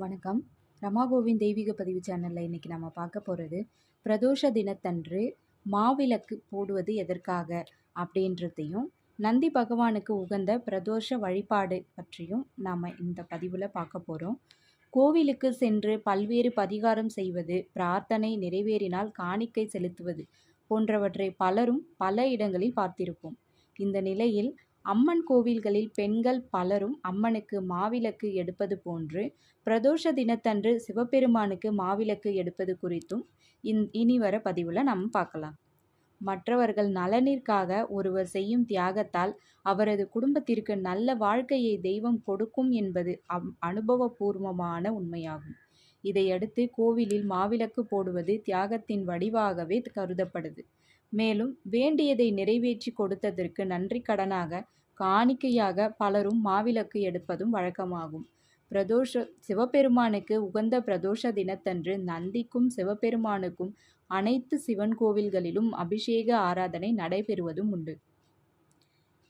வணக்கம். ரமாகோவின் தெய்வீக பதிவு சேனலில் இன்றைக்கி நம்ம பார்க்க போகிறது பிரதோஷ தினத்தன்று மாவிளக்கு போடுவது எதற்காக அப்படின்றதையும் நந்தி பகவானுக்கு உகந்த பிரதோஷ வழிபாடு பற்றியும் நாம் இந்த பதிவில் பார்க்க போகிறோம் கோவிலுக்கு சென்று பல்வேறு பரிகாரம் செய்வது பிரார்த்தனை நிறைவேறினால் காணிக்கை செலுத்துவது போன்றவற்றை பலரும் பல இடங்களில் பார்த்திருப்போம். இந்த நிலையில் அம்மன் கோவில்களில் பெண்கள் பலரும் அம்மனுக்கு மாவிளக்கு எடுப்பது போன்று பிரதோஷ தினத்தன்று சிவபெருமானுக்கு மாவிளக்கு எடுப்பது குறித்தும் இன் இனி வர பதிவில் நம்ம பார்க்கலாம். மற்றவர்கள் நலனிற்காக ஒருவர் செய்யும் தியாகத்தால் அவரது குடும்பத்திற்கு நல்ல வாழ்க்கையை தெய்வம் கொடுக்கும் என்பது அம் அனுபவபூர்வமான உண்மையாகும். இதையடுத்து கோவிலில் மாவிளக்கு போடுவது தியாகத்தின் வடிவாகவே கருதப்படுது. மேலும் வேண்டியதை நிறைவேற்றி கொடுத்ததற்கு நன்றி கடனாக காணிக்கையாக பலரும் மாவிளக்கு எடுப்பதும் வழக்கமாகும். பிரதோஷ சிவபெருமானுக்கு உகந்த பிரதோஷ தினத்தன்று நந்திக்கும் சிவபெருமானுக்கும் அனைத்து சிவன் கோவில்களிலும் அபிஷேக ஆராதனை நடைபெறுவதும் உண்டு.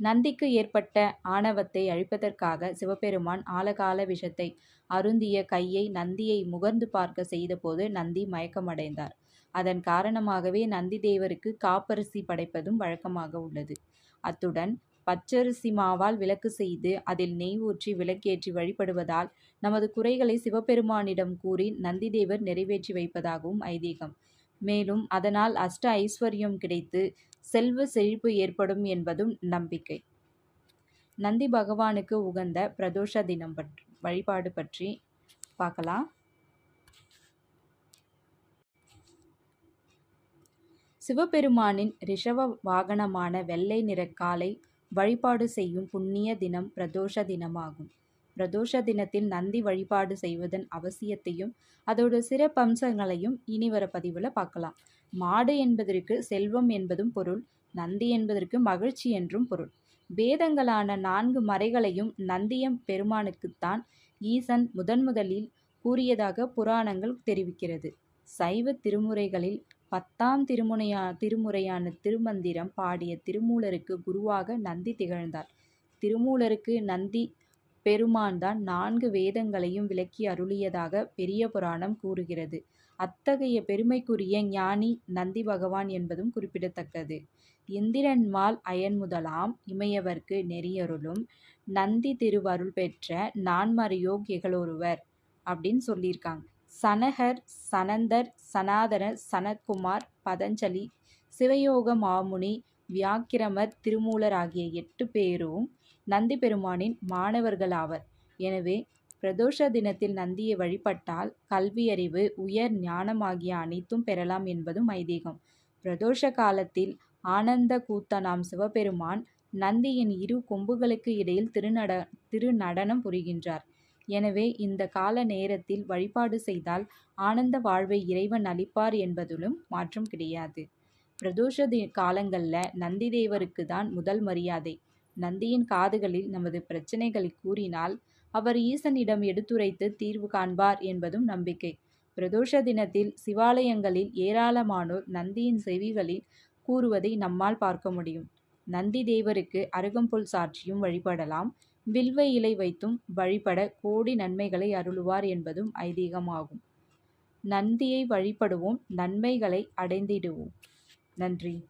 நந்திக்கு ஏற்பட்ட ஆணவத்தை அழிப்பதற்காக சிவபெருமான் ஆலகால விஷத்தை அருந்திய கையை நந்தியை முகர்ந்து பார்க்க செய்தபோது நந்தி மயக்கமடைந்தார். அதன் காரணமாகவே நந்தி தேவருக்கு காப்பரிசி படைப்பதும் வழக்கமாக உள்ளது. அத்துடன் பச்சரிசி மாவால் விளக்கு செய்து அதில் நெய் ஊற்றி விளக்கேற்றி வழிபடுவதால் நமது குறைகளை சிவபெருமானிடம் கூறி நந்திதேவர் நிறைவேற்றி வைப்பதாகவும் ஐதீகம். மேலும் அதனால் அஷ்ட ஐஸ்வர்யம் கிடைத்து செல்வ செழிப்பு ஏற்படும் என்பதும் நம்பிக்கை. நந்தி பகவானுக்கு உகந்த பிரதோஷ தினம் பற்றி வழிபாடு பற்றி பார்க்கலாம். சிவபெருமானின் ரிஷவ வாகனமான வெள்ளை நிற காலை வழிபாடு செய்யும் புண்ணிய தினம் பிரதோஷ தினமாகும். பிரதோஷ தினத்தில் நந்தி வழிபாடு செய்வதன் அவசியத்தையும் அதோட சிறப்பம்சங்களையும் இனி வர பதிவில் பார்க்கலாம். மாடு என்பதற்கு செல்வம் என்பதும் பொருள் நந்தி என்பதற்கு மகிழ்ச்சி என்றும் பொருள். வேதங்களான நான்கு மறைகளையும் நந்தியம் பெருமானுக்குத்தான் ஈசன் முதன் முதலில் கூறியதாக புராணங்கள் தெரிவிக்கிறது. சைவ திருமுறைகளில் பத்தாம் திருமுனையா திருமுறையான திருமந்திரம் பாடிய திருமூலருக்கு குருவாக நந்தி திகழ்ந்தார். திருமூலருக்கு நந்தி பெருமான் தான் நான்கு வேதங்களையும் விளக்கி அருளியதாக பெரிய புராணம் கூறுகிறது. அத்தகைய பெருமைக்குரிய ஞானி நந்தி பகவான் என்பதும் குறிப்பிடத்தக்கது. இந்திரன்மால் அயன் முதலாம் இமையவர்க்கு நெறியருளும் நந்தி திருவருள் பெற்ற நான்மறையோக் இகழொருவர் அப்படின்னு சொல்லியிருக்காங்க. சனகர் சனந்தர் சனாதன சனத்குமார் பதஞ்சலி சிவயோக மாமுனி வியாக்கிரமர் திருமூலர் ஆகிய எட்டு பேரும் நந்தி பெருமானின் மாணவர்களாவர். எனவே பிரதோஷ தினத்தில் நந்தியை வழிபட்டால் கல்வியறிவு உயர் ஞானம் ஆகிய அனைத்தும் பெறலாம் என்பதும் ஐதீகம். பிரதோஷ காலத்தில் ஆனந்த கூத்தனாம் சிவபெருமான் நந்தியின் இரு கொம்புகளுக்கு இடையில் திருநட திருநடனம் புரிகின்றார். எனவே இந்த கால நேரத்தில் வழிபாடு செய்தால் ஆனந்த வாழ்வை இறைவன் அளிப்பார் என்பதிலும் மாற்றம் கிடையாது. பிரதோஷ காலங்களில் நந்தி தேவருக்கு தான் முதல் மரியாதை. நந்தியின் காதுகளில் நமது பிரச்சனைகளை கூறினால் அவர் ஈசனிடம் எடுத்துரைத்து தீர்வு காண்பார் என்பதும் நம்பிக்கை. பிரதோஷ தினத்தில் சிவாலயங்களில் ஏராளமானோர் நந்தியின் செவிகளில் கூறுவதை நம்மால் பார்க்க முடியும். நந்தி தேவருக்கு அருகம்புல் சாட்சியும் வழிபடலாம். வில்வ இலை வைத்தும் வழிபட கோடி நன்மைகளை அருளுவார் என்பதும் ஐதீகமாகும். நந்தியை வழிபடுவோம் நன்மைகளை அடைந்திடுவோம். நன்றி.